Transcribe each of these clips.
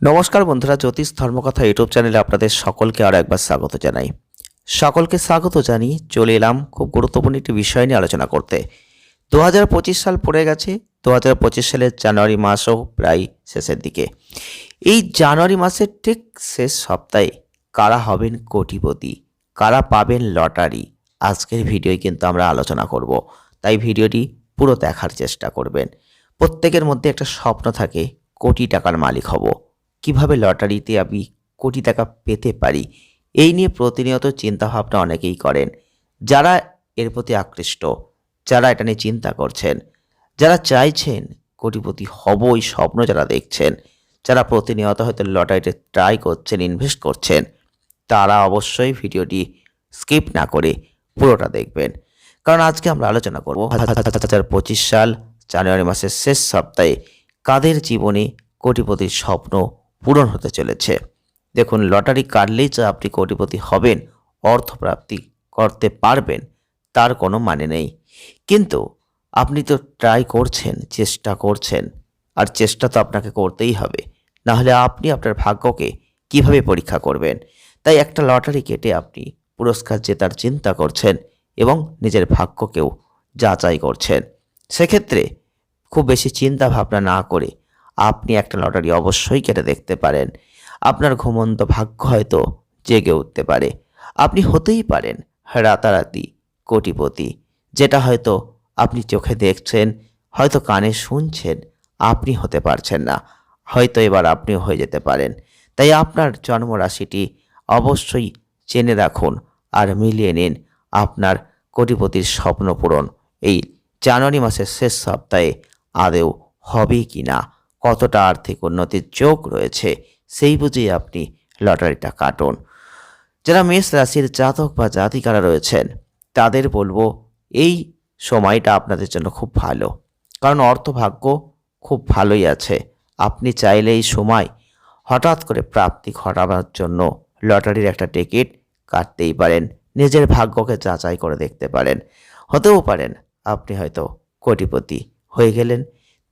নমস্কার বন্ধুরা, জ্যোতিষ ধর্মকথা ইউটিউব চ্যানেলে আপনাদের সকলকে আরও একবার স্বাগত জানাই। সকলকে স্বাগত জানিয়ে চলে এলাম খুব গুরুত্বপূর্ণ একটি বিষয় নিয়ে আলোচনা করতে। দু হাজার পঁচিশ সাল পড়ে গেছে, দু হাজার পঁচিশ সালের জানুয়ারি মাসও প্রায় শেষের দিকে। এই জানুয়ারি মাসের ঠিক শেষ সপ্তাহে কারা হবেন কোটিপতি, কারা পাবেন লটারি? আজকের ভিডিওয় কিন্তু আমরা আলোচনা করব, তাই ভিডিওটি পুরো দেখার চেষ্টা করবেন। প্রত্যেকের মধ্যে একটা স্বপ্ন থাকে, কোটি টাকার মালিক হব। কীভাবে লটারিতে আমি কোটি টাকা পেতে পারি? এই নিয়ে প্রতিনিয়ত চিন্তাভাবনা অনেকেই করেন। যারা এর প্রতি আকৃষ্ট, যারা এটা নিয়ে চিন্তা করছেন, যারা চাইছেন কোটিপতি হবই স্বপ্ন যারা দেখছেন, যারা প্রতিনিয়ত হয়তো লটারিতে ট্রাই করছেন ইনভেস্ট করছেন, তারা অবশ্যই ভিডিওটি স্কিপ না করে পুরোটা দেখবেন। কারণ আজকে আমরা আলোচনা করব হাজার পঁচিশ সাল জানুয়ারি মাসের শেষ সপ্তাহে কাদের জীবনে কোটিপতির স্বপ্ন পূরণ হতে চলেছে। দেখুন, লটারি কাটলেই যে আপনি কোটিপতি হবেন, অর্থপ্রাপ্তি করতে পারবেন, তার কোনো মানে নেই। কিন্তু আপনি তো ট্রাই করছেন, চেষ্টা করছেন, আর চেষ্টা তো আপনাকে করতেই হবে। নাহলে আপনি আপনার ভাগ্যকে কীভাবে পরীক্ষা করবেন? তাই একটা লটারি কেটে আপনি পুরস্কার জেতার চিন্তা করছেন এবং নিজের ভাগ্যকেও যাচাই করছেন। সেক্ষেত্রে খুব বেশি চিন্তা ভাবনা না করে আপনি একটা লটারি অবশ্যই কেটে দেখতে পারেন। আপনার ঘুমন্ত ভাগ্য হয়তো জেগে উঠতে পারে। আপনি হতেই পারেন রাতারাতি কোটিপতি। যেটা হয়তো আপনি চোখে দেখছেন, হয়তো কানে শুনছেন, আপনি হতে পারছেন না। হয়তো এবার আপনিও হয়ে যেতে পারেন। তাই আপনার জন্মরাশিটি অবশ্যই জেনে রাখুন আর মিলিয়ে নিন আপনার কোটিপতির স্বপ্ন পূরণ। এই জানুয়ারি মাসের শেষ সপ্তাহে আদেও হবে কি না কতটা আর্থিক উন্নতির যোগ রয়েছে, সেই বুঝেই আপনি লটারিটা কাটুন। যারা মেষ রাশির জাতক বা জাতিকারা রয়েছেন, তাদের বলব এই সময়টা আপনাদের জন্য খুব ভালো। কারণ অর্থভাগ্য খুব ভালোই আছে। আপনি চাইলে এই সময় হঠাৎ করে প্রাপ্তি ঘটাবার জন্য লটারির একটা টিকিট কাটতেই পারেন, নিজের ভাগ্যকে যাচাই করে দেখতে পারেন। হতেও পারেন, আপনি হয়তো কোটিপতি হয়ে গেলেন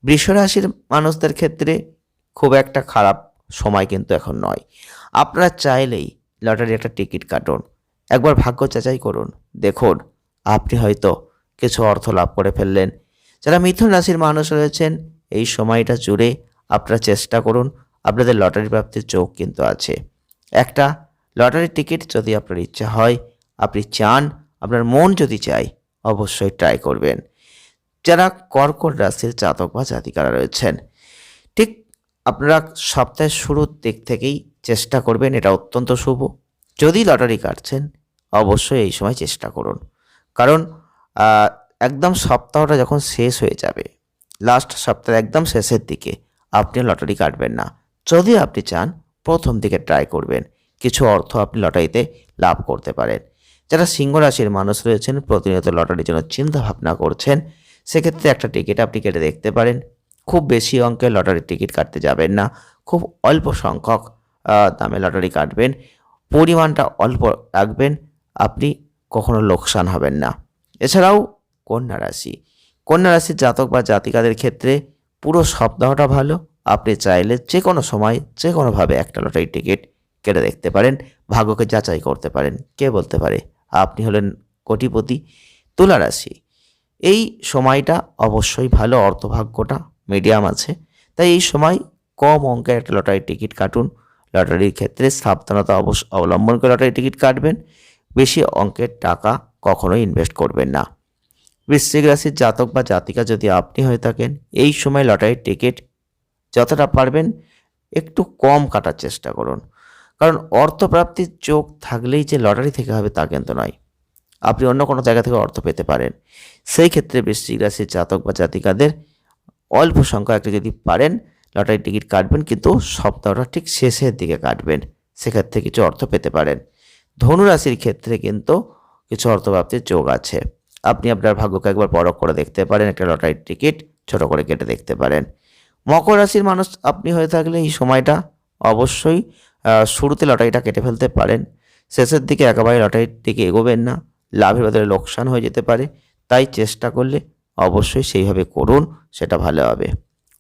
বৃষরাশির মানুষদের ক্ষেত্রে খুব একটা খারাপ সময় কিন্তু এখন নয়। আপনারা চাইলেই লটারি একটা টিকিট কাটুন। একবার ভাগ্য যাচাই করুন। দেখুন, আপনি হয়তো কিছু অর্থ লাভ করে ফেললেন। যারা মিথুন রাশির মানুষ রয়েছেন, এই সময়টা জুড়ে আপনারা চেষ্টা করুন, আপনাদের লটারি প্রাপ্তির চোখ কিন্তু আছে। একটা, লটারির টিকিট যদি আপনার ইচ্ছা হয়, আপনি চান, আপনার মন যদি চায়, অবশ্যই ট্রাই করবেন। যারা কর্কট রাশির জাতক বা জাতিকারা রয়েছেন, ঠিক আপনারা সপ্তাহের শুরুর দিক থেকেই চেষ্টা করবেন, এটা অত্যন্ত শুভ। যদি লটারি কাটছেন, অবশ্যই এই সময় চেষ্টা করুন। কারণ একদম সপ্তাহটা যখন শেষ হয়ে যাবে লাস্ট সপ্তাহের একদম শেষের দিকে আপনি লটারি কাটবেন না। যদি আপনি চান, প্রথম দিকে ট্রাই করবেন, কিছু অর্থ আপনি লটারিতে লাভ করতে পারেন। যারা সিংহ রাশির মানুষ রয়েছেন, প্রতিনিয়ত লটারির জন্য চিন্তা ভাবনা করছেন সেক্ষেত্রে একটা টিকিট আপনি কেটে দেখতে পারেন। খুব বেশি অঙ্কের লটারির টিকিট কাটতে যাবেন না। খুব অল্প সংখ্যক দামে লটারি কাটবেন। পরিমাণটা অল্প রাখবেন, আপনি কখনো লোকসান হবেন না। এছাড়াও কন্যা রাশি। কন্যা রাশির জাতক বা জাতিকাদের ক্ষেত্রে পুরো সপ্তাহটা ভালো। আপনি চাইলে যে কোনো সময় যে কোনোভাবে একটা লটারি টিকিট কেটে দেখতে পারেন। ভাগ্যকে যাচাই করতে পারেন। কে বলতে পারে? আপনি হলেন কোটিপতি। তুলা রাশি। এই সময়টা অবশ্যই ভালো অর্থভাগ্যটা মিডিয়াম আছে। তাই এই সময় কম অঙ্কের একটা লটারির টিকিট কাটুন। লটারির ক্ষেত্রে সাবধানতা অবশ্য অবলম্বন করে লটারির টিকিট কাটবেন। বেশি অঙ্কের টাকা কখনোই ইনভেস্ট করবেন না। বৃশ্চিক রাশির জাতক বা জাতিকা যদি আপনি হয়ে থাকেন, এই সময় লটারির টিকিট যতটা পারবেন একটু কম কাটার চেষ্টা করুন। কারণ অর্থপ্রাপ্তির চোখ থাকলেই যে লটারি থেকে হবে তা কিন্তু নয়। আপনি অন্য কোনো জায়গা থেকে অর্থ পেতে পারেন। সেই ক্ষেত্রে বৃশ্চিক রাশির জাতক বা জাতিকাদের অল্প সংখ্যা একটা যদি পারেন, লটারি টিকিট কাটবেন, কিন্তু সপ্তাহটা ঠিক শেষের দিকে কাটবেন। সেক্ষেত্রে কিছু অর্থ পেতে পারেন। ধনু রাশির ক্ষেত্রে কিন্তু কিছু অর্থপ্রাপ্তির যোগ আছে। আপনি আপনার ভাগ্যকে একবার পরখ করে দেখতে পারেন, একটা লটারির টিকিট ছোট করে কেটে দেখতে পারেন। মকর রাশির মানুষ, আপনি হয়ে থাকলে এই সময়টা অবশ্যই শুরুতে লটারিটা কেটে ফেলতে পারেন। শেষের দিকে একেবারে লটারির দিকে এগোবেন না। লাভের বদলে লোকসান হয়ে যেতে পারে। তাই চেষ্টা করলে অবশ্যই সেইভাবে করুন, সেটা ভালো হবে।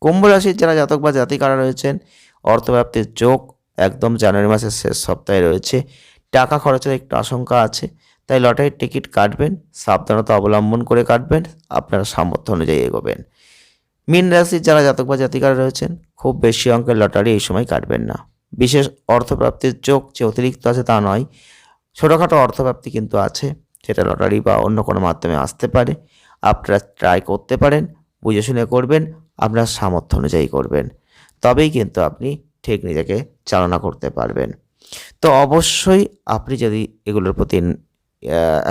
কুম্ভ রাশির যারা জাতক বা জাতিকারা রয়েছেন, অর্থপ্রাপ্তির যোগ একদম জানুয়ারি মাসের শেষ সপ্তাহে রয়েছে। টাকা খরচের একটু আশঙ্কা আছে, তাই লটারির টিকিট কাটবেন, সাবধানতা অবলম্বন করে কাটবেন, আপনারা সামর্থ্য অনুযায়ী এগোবেন। মীন রাশির যারা জাতক বা জাতিকারা রয়েছেন, খুব বেশি অঙ্কের লটারি এই সময় কাটবেন না। বিশেষ অর্থপ্রাপ্তির যোগ যে অতিরিক্ত আছে তা নয়, ছোটোখাটো অর্থপ্রাপ্তি কিন্তু আছে। সেটা লটারি বা অন্য কোনো মাধ্যমে আসতে পারে, আপনারা ট্রাই করতে পারেন, বুঝে শুনে করবেন, আপনার সামর্থ্য অনুযায়ী করবেন। তবেই কিন্তু আপনি ঠিক নিজেকে চালনা করতে পারবেন। তো অবশ্যই আপনি যদি এগুলোর প্রতি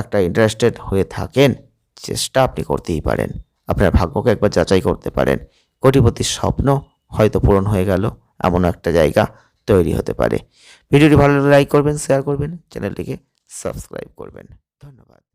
একটা ইন্টারেস্টেড হয়ে থাকেন, চেষ্টা আপনি করতেই পারেন। আপনার ভাগ্যকে একবার যাচাই করতে পারেন। কোটিপতির স্বপ্ন হয়তো পূরণ হয়ে গেল এমন একটা জায়গা তৈরি হতে পারে। ভিডিওটি ভালো লাইক করবেন শেয়ার করবেন চ্যানেলটিকে সাবস্ক্রাইব করবেন। ধন্যবাদ।